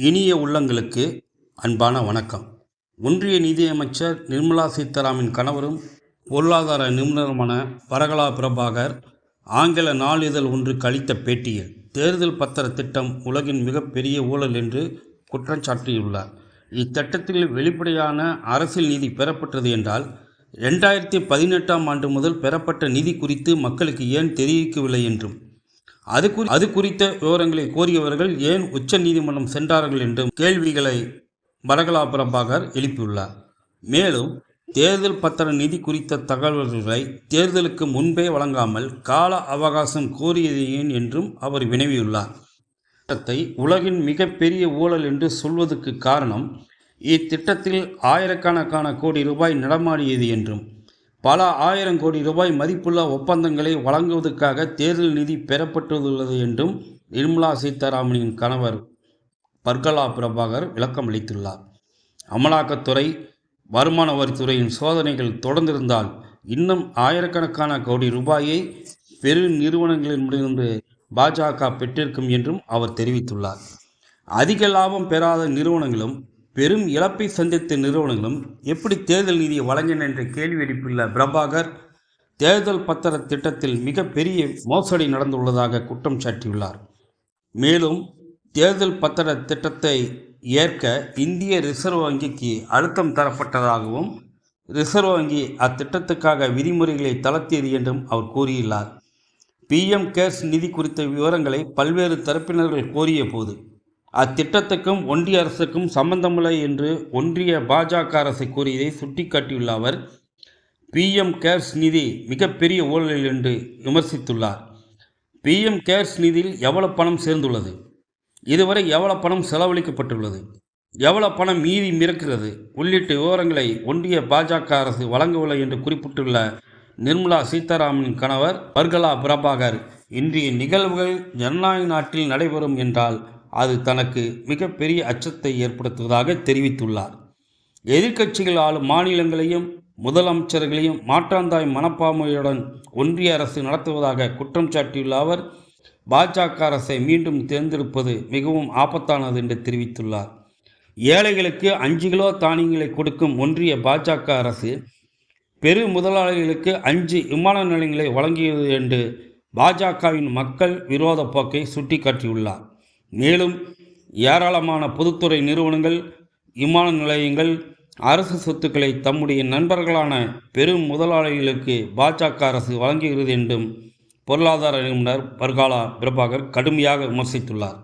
இனிய உள்ளங்களுக்கு அன்பான வணக்கம். ஒன்றிய நிதியமைச்சர் நிர்மலா சீதாராமன் கணவரும் பொருளாதார நிபுணருமான பரகலா பிரபாகர் ஆங்கில நாளிதழ் ஒன்றுக்கு அளித்த பேட்டியில் தேர்தல் பத்திர திட்டம் உலகின் மிகப்பெரிய ஊழல் என்று குற்றம் சாட்டியுள்ளார். இத்திட்டத்தில் வெளிப்படையான அரசியல் நிதி பெறப்பட்டது என்றால் ரெண்டாயிரத்தி பதினெட்டாம் ஆண்டு முதல் பெறப்பட்ட நிதி குறித்து மக்களுக்கு ஏன் தெரிவிக்கவில்லை என்றும் அது குறி அது குறித்த விவரங்களை கோரியவர்கள் ஏன் உச்ச நீதிமன்றம் சென்றார்கள் என்றும் கேள்விகளை பரகலா பிரபாகர் எழுப்பியுள்ளார். மேலும் தேர்தல் பத்திர நிதி குறித்த தகவல்களை தேர்தலுக்கு முன்பே வழங்காமல் கால அவகாசம் கோரியது ஏன் என்றும் அவர் வினவியுள்ளார். திட்டத்தை உலகின் மிகப்பெரிய ஊழல் என்று சொல்வதற்கு காரணம் இத்திட்டத்தில் ஆயிரக்கணக்கான கோடி ரூபாய் நடமாடியது என்றும் பல ஆயிரம் கோடி ரூபாய் மதிப்புள்ள ஒப்பந்தங்களை வழங்குவதற்காக தேர்தல் நிதி பெறப்பட்டுள்ளது என்றும் நிர்மலா சீதாராமனின் கணவர் பர்கலா பிரபாகர் விளக்கம் அளித்துள்ளார். அமலாக்கத்துறை வருமான வரித்துறையின் சோதனைகள் தொடர்ந்திருந்தால் இன்னும் ஆயிரக்கணக்கான கோடி ரூபாயை பெரு நிறுவனங்களிடமிருந்து பாஜக பெற்றிருக்கும் என்றும் அவர் தெரிவித்துள்ளார். அதிக லாபம் பெறாத நிறுவனங்களும் பெரும் இழப்பை சந்தித்த நிறுவனங்களும் எப்படி தேர்தல் நிதியை வழங்கின என்ற கேள்வி எழுப்பியுள்ள பிரபாகர் தேர்தல் பத்திர திட்டத்தில் மிகப்பெரிய மோசடி நடந்துள்ளதாக குற்றம் சாட்டியுள்ளார். மேலும் தேர்தல் பத்திர திட்டத்தை ஏற்க இந்திய ரிசர்வ் வங்கிக்கு அழுத்தம் தரப்பட்டதாகவும் ரிசர்வ் வங்கி அத்திட்டத்துக்காக விதிமுறைகளை தளர்த்தியது என்றும் அவர் கூறியுள்ளார். பிஎம் கேர்ஸ் நிதி குறித்த விவரங்களை பல்வேறு தரப்பினர்கள் கோரிய போது அத்திட்டத்துக்கும் ஒன்றிய அரசுக்கும் சம்பந்தமில்லை என்று ஒன்றிய பாஜக அரசை கூறியதை சுட்டிக்காட்டியுள்ள அவர் பிஎம் கேர்ஸ் நிதி மிகப்பெரிய ஊழல் என்று விமர்சித்துள்ளார். பிஎம் கேர்ஸ் நிதியில் எவ்வளவு பணம் சேர்ந்துள்ளது? இதுவரை எவ்வளவு பணம் செலவழிக்கப்பட்டுள்ளது? எவ்வளவு பணம் மீதி மிரக்கிறது? உள்ளிட்ட விவரங்களை ஒன்றிய பாஜக அரசு வழங்கவில்லை என்று குறிப்பிட்டுள்ள நிர்மலா சீதாராமனின் கணவர் பர்கலா பிரபாகர் இன்றைய நிகழ்வுகள் ஜனநாயக நாட்டில் நடைபெறும் என்றால் அது தனக்கு மிகப்பெரிய அச்சத்தை ஏற்படுத்துவதாக தெரிவித்துள்ளார். எதிர்க்கட்சிகள் ஆளும் மாநிலங்களையும் முதலமைச்சர்களையும் மாற்றாந்தாய் மனப்பான்மையுடன் ஒன்றிய அரசு நடத்துவதாக குற்றம் சாட்டியுள்ள அவர் பாஜக அரசை மீண்டும் தேர்ந்தெடுப்பது மிகவும் ஆபத்தானது என்று தெரிவித்துள்ளார். ஏழைகளுக்கு அஞ்சு கிலோ தானியங்களை கொடுக்கும் ஒன்றிய பாஜக அரசு பெரு முதலாளிகளுக்கு அஞ்சு விமான நிலையங்களை வழங்கியது என்று பாஜகவின் மக்கள் விரோத போக்கை சுட்டிக்காட்டியுள்ளார். மேலும் ஏராளமான பொதுத்துறை நிறுவனங்கள் விமான நிலையங்கள் அரசு சொத்துக்களை தம்முடைய நண்பர்களான பெரும் முதலாளிகளுக்கு பாஜக அரசு வழங்குகிறது என்றும் பொருளாதார நிபுணர் பர்காலா பிரபாகர் கடுமையாக விமர்சித்துள்ளார்.